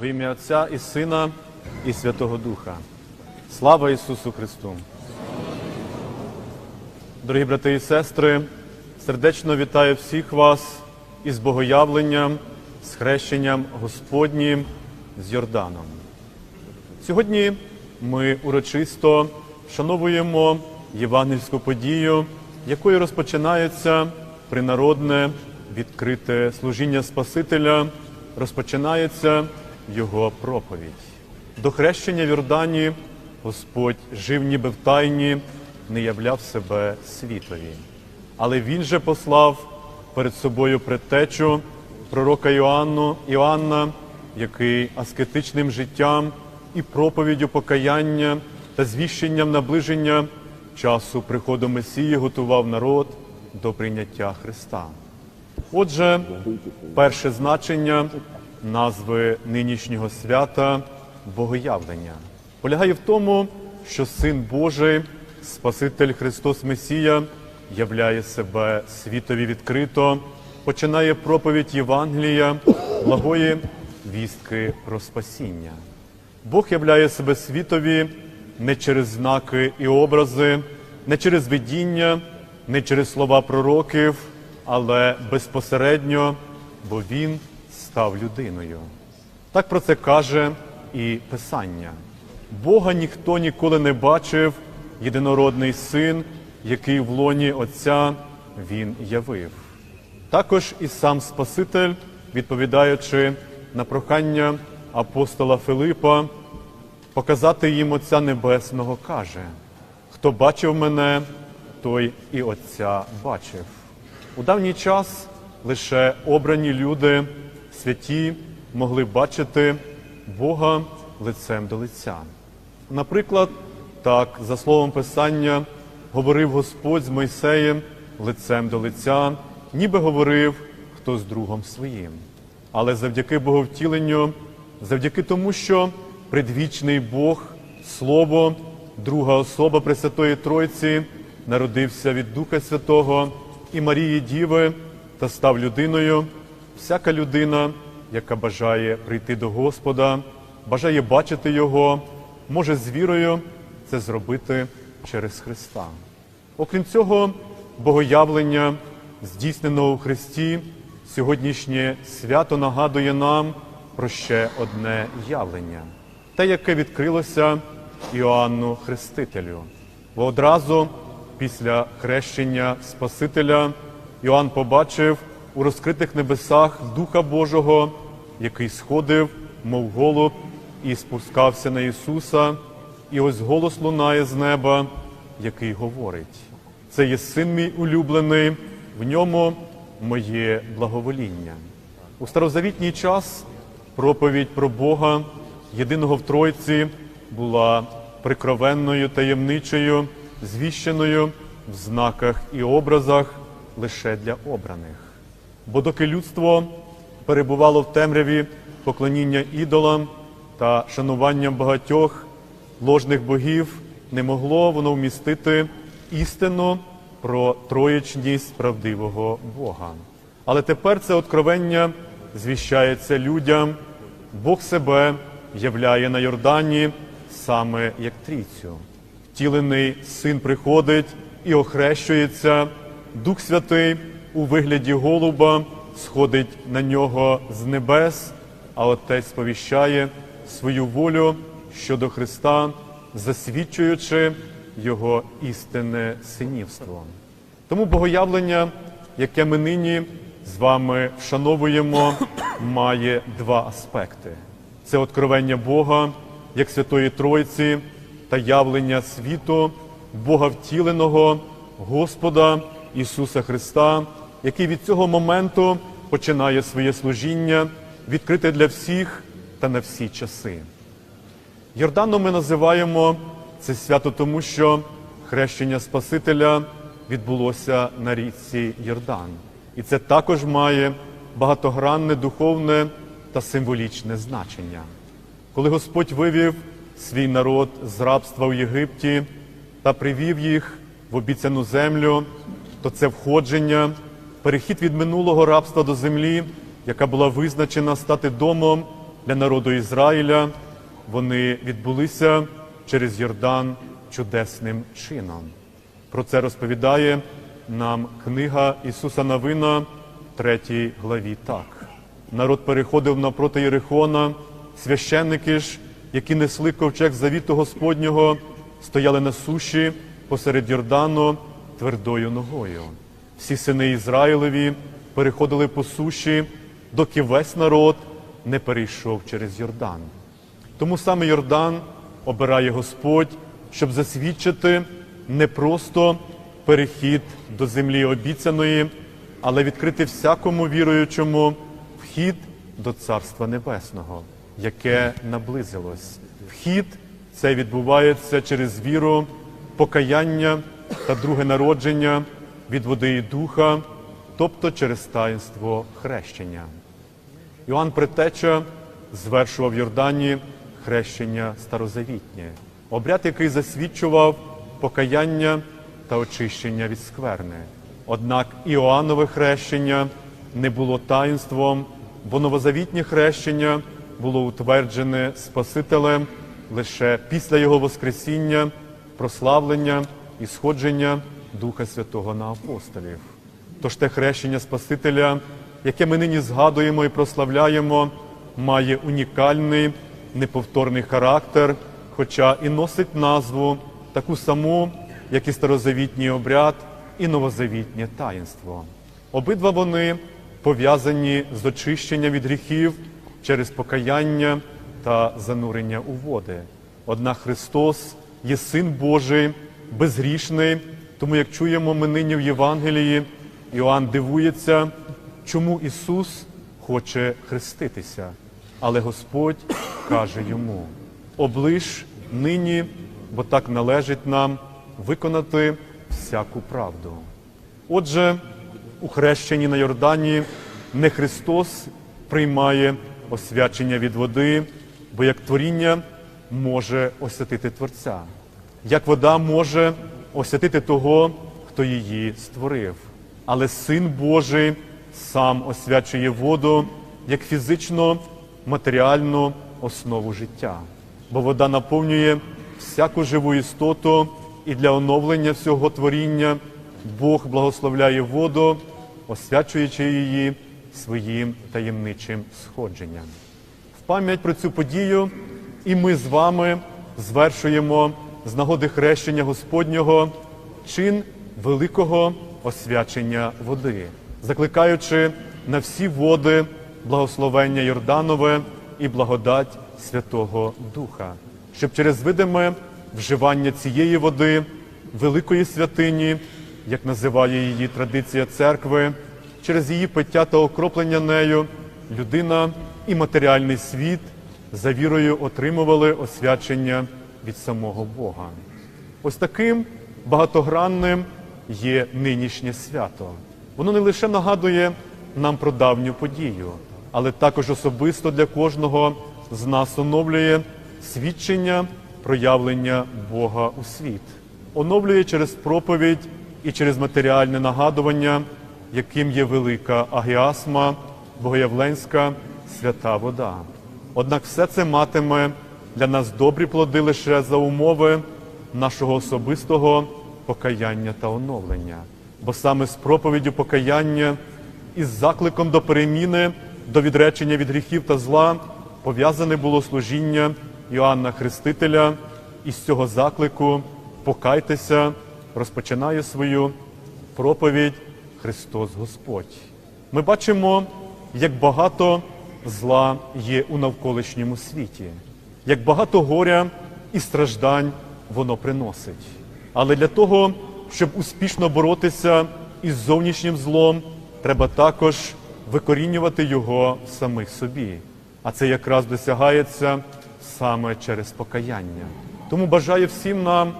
В ім'я Отця і Сина, і Святого Духа. Слава Ісусу Христу! Дорогі брати і сестри, сердечно вітаю всіх вас із богоявленням, з хрещенням Господнім з Йорданом. Сьогодні ми урочисто вшановуємо євангельську подію, якою розпочинається принародне відкрите служіння Спасителя, розпочинається його проповідь. До хрещення в Йордані Господь жив ніби в тайні, не являв себе світові. Але він же послав перед собою предтечу пророка Іоанну, Іоанна, який аскетичним життям і проповіддю покаяння та звіщенням наближення часу приходу Месії готував народ до прийняття Христа. Отже, перше значення назви нинішнього свята Богоявлення полягає в тому, що Син Божий, Спаситель Христос Месія, являє себе світові відкрито, починає проповідь Євангелія, благої вістки про спасіння. Бог являє себе світові не через знаки і образи, не через видіння, не через слова пророків, але безпосередньо, бо Він став людиною. Так про це каже і Писання. Бога ніхто ніколи не бачив, єдинородний син, який в лоні Отця Він явив. Також і сам Спаситель, відповідаючи на прохання апостола Филипа, показати їм Отця Небесного, каже: Хто бачив мене, той і Отця бачив. У давній час лише обрані люди, святі, могли бачити Бога лицем до лиця. Наприклад, так, за словом Писання, говорив Господь з Мойсеєм лицем до лиця, ніби говорив хто з другом своїм. Але завдяки Боговтіленню, завдяки тому, що предвічний Бог, Слово, друга особа Пресвятої Тройці, народився від Духа Святого і Марії Діви та став людиною, всяка людина, яка бажає прийти до Господа, бажає бачити Його, може з вірою це зробити через Христа. Окрім цього, богоявлення, здійсненого у Христі, сьогоднішнє свято нагадує нам про ще одне явлення, те, яке відкрилося Іоанну Хрестителю. Бо одразу після хрещення Спасителя Іоанн побачив у розкритих небесах Духа Божого, який сходив, мов голуб, і спускався на Ісуса, і ось голос лунає з неба, який говорить: це є син мій улюблений, в ньому моє благовоління. У старозавітній час проповідь про Бога, єдиного в Тройці, була прикровенною таємничою, звіщеною в знаках і образах лише для обраних. Бо доки людство перебувало в темряві поклоніння ідолам та шануванням багатьох ложних богів, не могло воно вмістити істину про троєчність правдивого Бога. Але тепер це откровення звіщається людям, Бог себе являє на Йордані саме як трійцю. Втілений син приходить і охрещується, Дух Святий у вигляді голуба сходить на нього з небес, а Отець сповіщає свою волю щодо Христа, засвідчуючи Його істинне синівство. Тому богоявлення, яке ми нині з вами вшановуємо, має два аспекти: це откровення Бога як Святої Тройці та явлення світу, Бога втіленого, Господа Ісуса Христа, який від цього моменту починає своє служіння, відкрите для всіх та на всі часи. Йорданом ми називаємо це свято тому, що хрещення Спасителя відбулося на річці Йордан. І це також має багатогранне духовне та символічне значення. Коли Господь вивів свій народ з рабства в Єгипті та привів їх в обіцяну землю, то це входження, перехід від минулого рабства до землі, яка була визначена стати домом для народу Ізраїля, вони відбулися через Йордан чудесним чином. Про це розповідає нам книга Ісуса Навина, 3 главі так. Народ переходив навпроти Єрихона, священники ж, які несли ковчег завіту Господнього, стояли на суші посеред Йордану твердою ногою. Всі сини Ізраїлеві переходили по суші, доки весь народ не перейшов через Йордан. Тому саме Йордан обирає Господь, щоб засвідчити не просто перехід до землі обіцяної, але відкрити всякому віруючому вхід до Царства Небесного, яке наблизилось. Вхід це відбувається через віру, покаяння та друге народження від води і духа, тобто через таїнство хрещення. Іоанн Предтеча звершував в Йордані хрещення старозавітнє, обряд, який засвідчував покаяння та очищення від скверни. Однак Іоаннове хрещення не було таїнством, бо новозавітнє хрещення було утверджене Спасителем лише після Його Воскресіння, прославлення і сходження Духа Святого на апостолів. Тож те хрещення Спасителя, яке ми нині згадуємо і прославляємо, має унікальний, неповторний характер, хоча і носить назву таку саму, як і старозавітній обряд, і новозавітнє таїнство. Обидва вони пов'язані з очищенням від гріхів через покаяння та занурення у води. Однак Христос є Син Божий, безгрішний, тому як чуємо ми нині в Євангелії, Іоанн дивується, чому Ісус хоче хреститися. Але Господь каже йому: облиш нині, бо так належить нам виконати всяку правду. Отже, у хрещенні на Йордані не Христос приймає освячення від води, бо як творіння може освятити Творця, як вода може освятити того, хто її створив. Але Син Божий сам освячує воду як фізично матеріальну основу життя, бо вода наповнює всяку живу істоту, і для оновлення всього творіння Бог благословляє воду, освячуючи її своїм таємничим сходженням. В пам'ять про цю подію і ми з вами звершуємо з нагоди хрещення Господнього чин великого освячення води, закликаючи на всі води благословення Йорданове і благодать Святого Духа, щоб через видиме вживання цієї води, великої святині, як називає її традиція церкви, через її пиття та окроплення нею, людина і матеріальний світ за вірою отримували освячення від самого Бога. Ось таким багатогранним є нинішнє свято. Воно не лише нагадує нам про давню подію, але також особисто для кожного з нас оновлює свідчення проявлення Бога у світ, оновлює через проповідь і через матеріальне нагадування, яким є велика агіасма, богоявленська свята вода. Однак все це матиме для нас добрі плоди лише за умови нашого особистого покаяння та оновлення. Бо саме з проповіддю покаяння і з закликом до переміни, до відречення від гріхів та зла пов'язане було служіння Іоанна Хрестителя, і з цього заклику покайтеся, розпочинає свою проповідь Христос Господь. Ми бачимо, як багато зла є у навколишньому світі, як багато горя і страждань воно приносить. Але для того, щоб успішно боротися із зовнішнім злом, треба також викорінювати його в самих собі. А це якраз досягається саме через покаяння. Тому бажаю всім нам,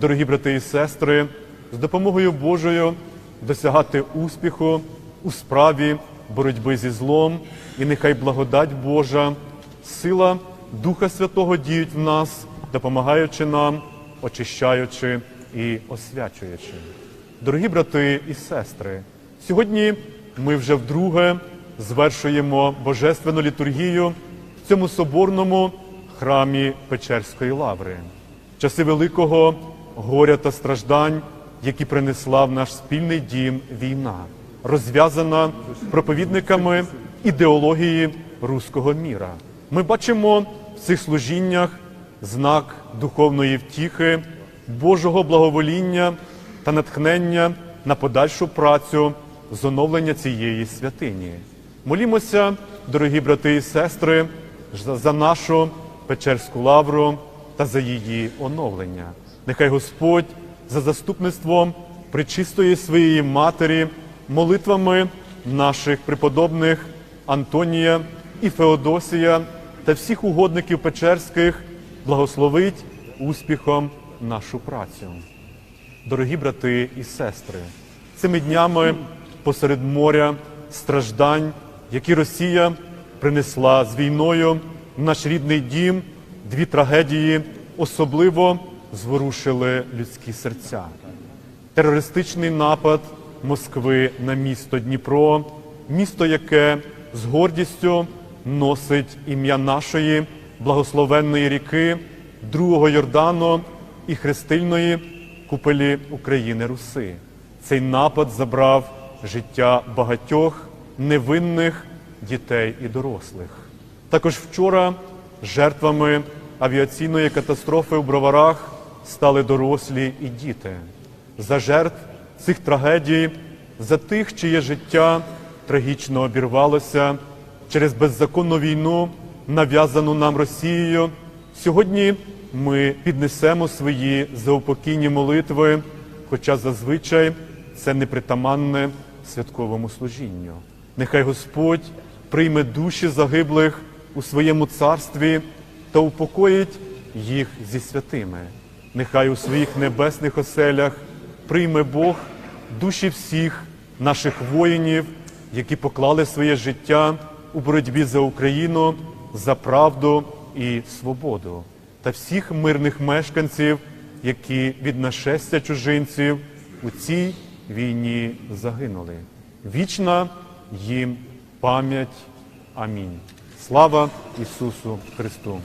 дорогі брати і сестри, з допомогою Божою досягати успіху у справі боротьби зі злом, і нехай благодать Божа, сила Духа Святого діють в нас, допомагаючи нам, очищаючи і освячуючи. Дорогі брати і сестри, сьогодні ми вже вдруге звершуємо божественну літургію в цьому соборному храмі Печерської лаври. Часи великого горя та страждань, які принесла в наш спільний дім війна, розв'язана проповідниками ідеології руського міра. Ми бачимо в цих служіннях знак духовної втіхи, Божого благовоління та натхнення на подальшу працю з оновлення цієї святині. Молімося, дорогі брати і сестри, за- нашу Печерську лавру та за її оновлення. Нехай Господь за заступництвом причистої своєї матері, молитвами наших преподобних Антонія і Феодосія та всіх угодників Печерських благословить успіхом нашу працю. Дорогі брати і сестри, цими днями посеред моря страждань, які Росія принесла з війною в наш рідний дім, дві трагедії особливо зворушили людські серця. Терористичний напад Москви на місто Дніпро, місто, яке з гордістю носить ім'я нашої благословенної ріки, другого Йордану і хрестильної купелі України Руси. Цей напад забрав життя багатьох невинних дітей і дорослих. Також вчора жертвами авіаційної катастрофи у Броварах стали дорослі і діти. За жертв цих трагедій, за тих, чиє життя трагічно обірвалося через беззаконну війну, нав'язану нам Росією. Сьогодні ми піднесемо свої заупокійні молитви, хоча зазвичай це непритаманне святковому служінню. Нехай Господь прийме душі загиблих у своєму царстві та упокоїть їх зі святими. Нехай у своїх небесних оселях прийме Бог душі всіх наших воїнів, які поклали своє життя у боротьбі за Україну, за правду і свободу, та всіх мирних мешканців, які від нашестя чужинців у цій війні загинули. Вічна їм пам'ять. Амінь. Слава Ісусу Христу!